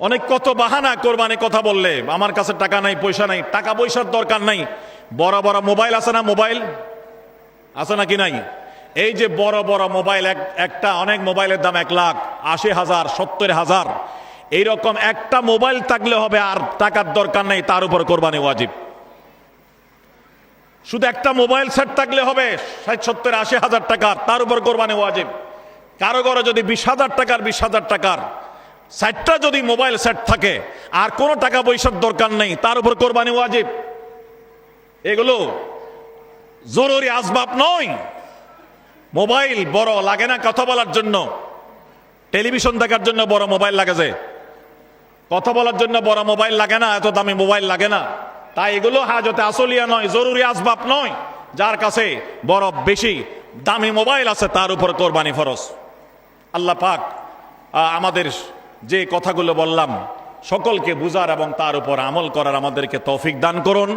অনেক কত বাহানা কোরবানি কথা বললে, আমার কাছে টাকা নাই, পয়সা নাই, টাকা পয়সার দরকার নাই। বড় বড় মোবাইল আছে না মোবাইল? আছে নাকি নাই? এই যে বড় বড় মোবাইল, এক, একটা অনেক মোবাইলের দাম এক লাখ, আশি হাজার, সত্তর হাজার। এইরকম একটা মোবাইল থাকলে হবে আর টাকার দরকার নেই, তার উপর কোরবানি ওয়াজিব। শুধু একটা মোবাইল সেট থাকলে হবে ষাট, সত্তর, আশি হাজার টাকার, তার উপর কোরবানি ওয়াজিব। কারও ঘরে যদি বিশ হাজার টাকার, বিশ হাজার টাকার ষাটটা যদি মোবাইল সেট থাকে, আর কোনো টাকা পয়সার দরকার নেই, তার উপর কোরবানি ওয়াজিব। এগুলো জরুরি আসবাব নয়। মোবাইল বড় লাগে না কথা বলার জন্য। টেলিভিশন দেখার জন্য বড় মোবাইল লাগে যে। কথা বলার জন্য বড় মোবাইল লাগে না, এত দামি মোবাইল লাগে না। তাই এগুলো হাজতে আসলিয়া নয়, জরুরি আসবাব নয়। যার কাছে বড় বেশি দামি মোবাইল আছে, তার উপর কোরবানি ফরজ। আল্লাহ পাক আমাদের যে কথাগুলো বললাম সকলকে বুঝার এবং তার উপর আমল করার আমাদেরকে তৌফিক দান করুন।